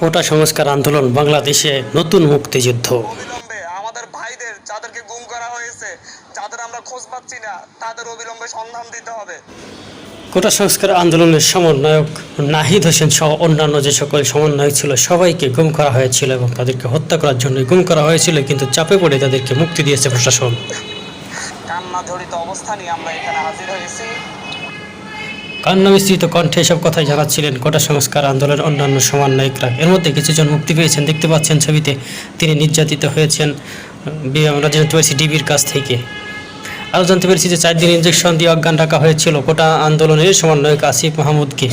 কোটা সংস্কার আন্দোলন বাংলাদেশে নতুন মুক্তিযুদ্ধ। আমাদের ভাইদের যাদেরকে গুম করা হয়েছে যাদের আমরা খোঁজ পাচ্ছি না তাদের অবিলম্বে সন্ধান দিতে হবে। কোটা সংস্কার আন্দোলনের সমন্বয়ক নাহিদ হোসেন সহ অন্যান্য যে সকল সমন্বয়ক ছিল সবাইকে গুম করা হয়েছিল এবং তাদেরকে হত্যা করার জন্য গুম করা হয়েছিল কিন্তু চাপে পড়ে তাদেরকে মুক্তি দিয়েছে প্রশাসন। কান্না জড়িত অবস্থা নিয়ে আমরা এখানে হাজির হয়েছি। কান্না কণ্ঠে এসব কথাই জানাচ্ছিলেন কোটা সংস্কার আন্দোলনের অন্যান্য সমন্বয়করা এর মধ্যে কিছুজন মুক্তি পেয়েছেন, দেখতে পাচ্ছেন ছবিতে তিনি নির্যাতিত হয়েছেন আমরা জানতে পারছি ডিবির কাছ থেকে। আরও জানতে পেরেছি যে চার দিন ইঞ্জেকশন দিয়ে অজ্ঞান রাখা হয়েছিল কোটা আন্দোলনের সমন্বয়ক আসিফ মাহমুদকে।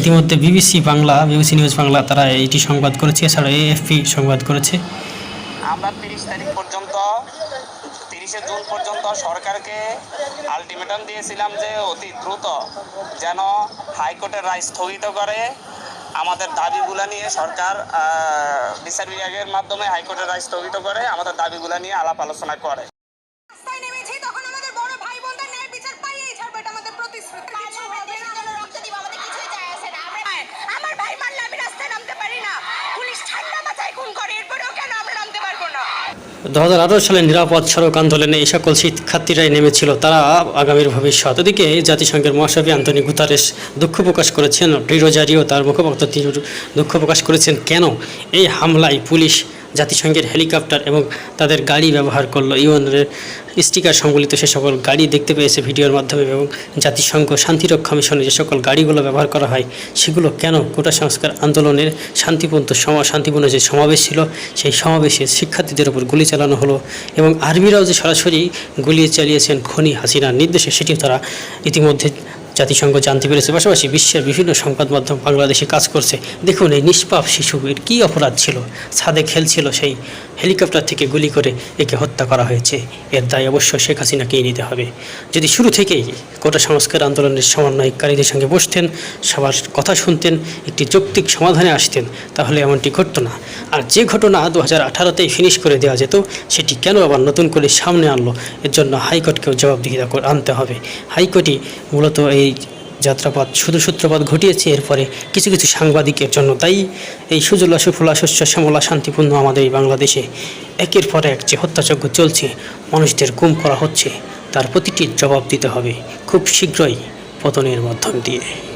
ইতিমধ্যে BBC Bangla, BBC news Bangla তারা এটি সংবাদ করেছে, এছাড়া এএফপি সংবাদ করেছে। আমরা তিরিশ তারিখ পর্যন্ত তিরিশে জুন পর্যন্ত সরকারকে আলটিমেটাম দিয়েছিলাম যে অতি দ্রুত যেন হাইকোর্টের রায় স্থগিত করে। আমাদের দাবিগুলো নিয়ে সরকার বিচার বিভাগের মাধ্যমে হাইকোর্টের রায় স্থগিত করে আমাদের দাবিগুলো নিয়ে আলাপ আলোচনা করে। রাস্তায় নেমেছি তখন আমাদের বড় ভাই বোনদের ন্যায় বিচার পাইয়েই ছাড়বে এটা আমাদের প্রতিশ্রুতি। কিছু হবে না। রক্ত দিব আমাদের কিছুই যায় আসে না। আমরা আমার ভাই মানলে আমি রাস্তায় নামতে পারি না। পুলিশ ঠান্ডা মাথায় খুন করে। দু হাজার আঠারো সালে নিরাপদ সড়ক আন্দোলনে এই সকল শিক্ষার্থীরাই নেমেছিল, তারা আগামীর ভবিষ্যৎ। ওদিকে জাতিসংঘের মহাসভী আন্তনি গুতারেস দুঃখ প্রকাশ করেছেন রোজারিও তার মুখপাত্র দুঃখ প্রকাশ করেছেন। কেন এই হামলায় পুলিশ জাতিসংঘের হেলিকপ্টার এবং তাদের গাড়ি ব্যবহার করল। ইউএনের স্টিকার সংবলিত সে সকল গাড়ি দেখতে পেয়েছে ভিডিওর মাধ্যমে এবং জাতিসংঘ শান্তিরক্ষা মিশনে যে সকল গাড়িগুলো ব্যবহার করা হয়, সেগুলো কেন কোটা সংস্কার আন্দোলনের শান্তিপূর্ণ সমা, শান্তিপূর্ণ যে সমাবেশ ছিল, সেই সমাবেশে শিক্ষার্থীদের উপর গুলি চালানো হলো এবং আর্মিরাও যে সরাসরি গুলি চালিয়েছেন খনি হাসিনার নির্দেশে, সেটিও তারা ইতিমধ্যে জাতিসংঘ জানতে পেরেছে। পাশাপাশি বিশ্বের বিভিন্ন সংবাদ মাধ্যম বাংলাদেশে কাজ করছে। দেখুন এই নিষ্পাপ শিশু এর কী অপরাধ ছিল? ছাদে খেলছিল সেই হেলিকপ্টার থেকে গুলি করে একে হত্যা করা হয়েছে। এর দায় অবশ্য শেখ হাসিনাকেই নিতে হবে। যদি শুরু থেকেই কোটা সংস্কার আন্দোলনের সমন্বয়কারীদের সঙ্গে বসতেন, সবার কথা শুনতেন, একটি যৌক্তিক সমাধানে আসতেন, তাহলে এমনটি ঘটতো না। আর যে ঘটনা দু হাজার আঠারোতেই ফিনিশ করে দেওয়া যেত, সেটি কেন আবার নতুন করে সামনে আনলো? এর জন্য হাইকোর্টকেও জবাবদিহিতা আনতে হবে। হাইকোর্টই মূলত এই যাত্রাপথ, শুধু সূত্রপাত ঘটিয়েছে এরপরে কিছু কিছু সাংবাদিকের জন্য। তাই এই সুজলা সুফলা শস্য শ্যামলা শান্তিপূর্ণ আমাদের এই বাংলাদেশে। একের পর এক যে হত্যাযজ্ঞ চলছে, মানুষদের গুম করা হচ্ছে, তার প্রতিটির জবাব দিতে হবে খুব শীঘ্রই পতনের মাধ্যম দিয়ে।